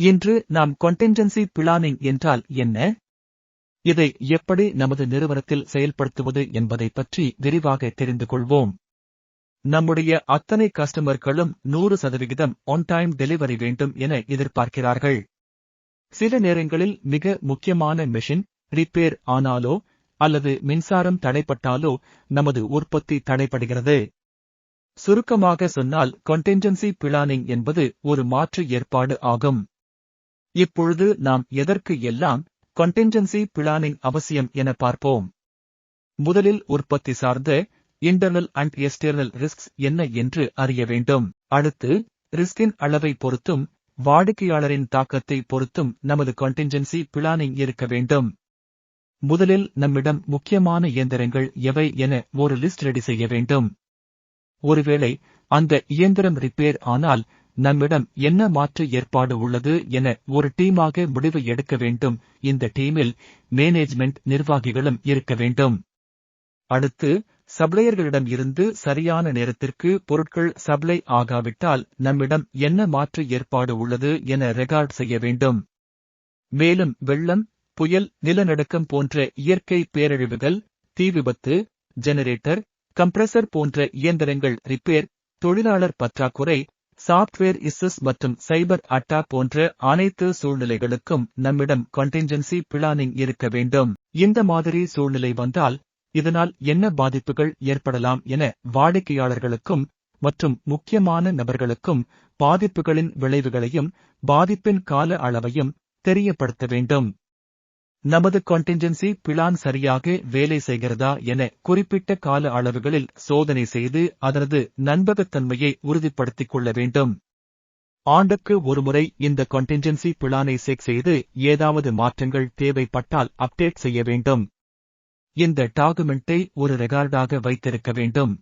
இன்று நாம் கொண்டென்ஜென்சி பிளானிங் என்றால் என்ன? இதை எப்படி நமது நிறுவனத்தில் செயல்படுத்துவது என்பதை பற்றி விரிவாக தெரிந்து கொள்வோம். நம்முடைய அத்தனை கஸ்டமர்களும் நூறு சதவிகிதம் ஒன் டைம் டெலிவரி வேண்டும் என எதிர்பார்க்கிறார்கள். சில நேரங்களில் மிக முக்கியமான மெஷின் ரிப்பேர் ஆனாலோ அல்லது மின்சாரம் தடைப்பட்டாலோ நமது உற்பத்தி தடைப்படுகிறது சுருக்கமாக சொன்னால் கொண்டென்ஜென்சி பிளானிங் என்பது ஒரு மாற்று ஏற்பாடு ஆகும். இப்பொழுது நாம் எதற்கு எல்லாம் கொண்டென்ஜென்சி பிளானிங் அவசியம் என பார்ப்போம். முதலில் உற்பத்தி சார்ந்த இன்டர்னல் அண்ட் எக்ஸ்டர்னல் ரிஸ்க்ஸ் என்ன என்று அறிய வேண்டும். அடுத்து ரிஸ்கின் அளவை பொறுத்தும் வாடிக்கையாளரின் தாக்கத்தை பொறுத்தும் நமது கொண்டென்ஜென்சி பிளானிங் இருக்க வேண்டும். முதலில் நம்மிடம் முக்கியமான இயந்திரங்கள் எவை என ஒரு லிஸ்ட் ரெடி செய்ய வேண்டும். ஒருவேளை அந்த இயந்திரம் ரிப்பேர் ஆனால் நம்மிடம் என்ன மாற்று ஏற்பாடு உள்ளது என ஒரு டீமாக முடிவு எடுக்க வேண்டும். இந்த டீமில் மேனேஜ்மெண்ட் நிர்வாகிகளும் இருக்க வேண்டும். அடுத்து சப்ளையர்களிடம் இருந்து சரியான நேரத்திற்கு பொருட்கள் சப்ளை ஆகாவிட்டால் நம்மிடம் என்ன மாற்று ஏற்பாடு உள்ளது என ரெகார்ட் செய்ய வேண்டும். மேலும் வெள்ளம் புயல் நிலநடுக்கம் போன்ற இயற்கை பேரழிவுகள் தீ விபத்து ஜெனரேட்டர் கம்ப்ரஸர் போன்ற இயந்திரங்கள் ரிப்பேர் தொழிலாளர் பற்றாக்குறை சாப்ட்வேர் இஸ்ஸஸ் மற்றும் சைபர் அட்டாக் போன்ற அனைத்து சூழ்நிலைகளுக்கும் நம்மிடம் கண்டின்ஜென்சி பிளானிங் இருக்க வேண்டும். இந்த மாதிரி சூழ்நிலை வந்தால் இதனால் என்ன பாதிப்புகள் ஏற்படலாம் என வாடிக்கையாளர்களுக்கும் மற்றும் முக்கியமான நபர்களுக்கும் பாதிப்புகளின் விளைவுகளையும் பாதிப்பின் கால அளவையும் தெரியப்படுத்த வேண்டும். நமது கண்டின்ஜென்சி பிளான் சரியாக வேலை செய்கிறதா என குறிப்பிட்ட கால அளவுகளில் சோதனை செய்து அதனது நண்பகத்தன்மையை உறுதிப்படுத்திக் கொள்ள வேண்டும். ஆண்டுக்கு ஒருமுறை இந்த கண்டின்ஜென்சி பிளானை செக் செய்து ஏதாவது மாற்றங்கள் தேவைப்பட்டால் அப்டேட் செய்ய வேண்டும். இந்த டாகுமெண்டை ஒரு ரெகார்டாக வைத்திருக்க வேண்டும்.